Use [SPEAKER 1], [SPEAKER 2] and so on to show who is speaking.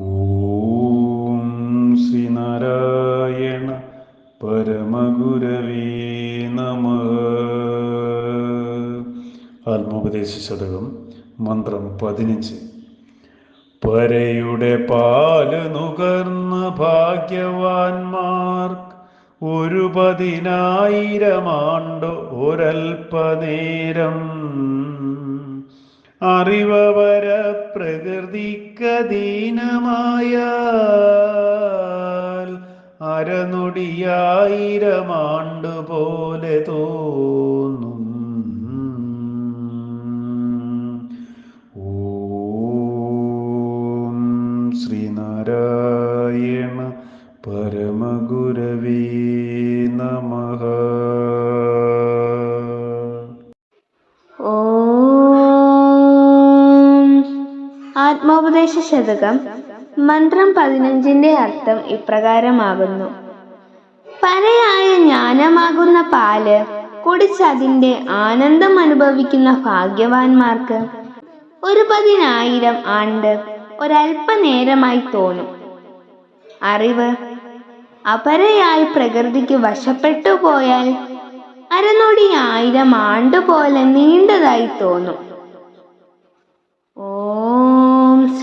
[SPEAKER 1] ഓം ശ്രീനാരായണ പരമഗുരവേ നമ. ആത്മോപദേശ ശതകം മന്ത്രം പതിനഞ്ച്. പരയുടെ പാൽ നുകർന്ന ഭാഗ്യവാൻമാർ ഒരു പതിനായിരമാണ്ടോ ഒരൽപ്പനേരം അറിവവര പ്രകൃതിക്കധീനമായ അരനൊടിയായിരമാണ്ടുപോലെ തോന്നും. ഓം ശ്രീനാരായണ പരമഗുരവേ.
[SPEAKER 2] ആത്മോപദേശ ശതകം മന്ത്രം പതിനഞ്ചിന്റെ അർത്ഥം ഇപ്രകാരമാകുന്നു. പരയായ ജ്ഞാനമാകുന്ന പാൽ കുടിച്ചതിന്റെ ആനന്ദം അനുഭവിക്കുന്ന ഭാഗ്യവാന്മാർക്ക് ഒരു പതിനായിരം ആണ്ട് ഒരല്പനേരമായി തോന്നും. അറിവ് അപരയായി പ്രകൃതിക്ക് വശപ്പെട്ടു പോയാൽ അരനൊടി ആയിരം ആണ്ടുപോലെ നീണ്ടതായി തോന്നും ഓം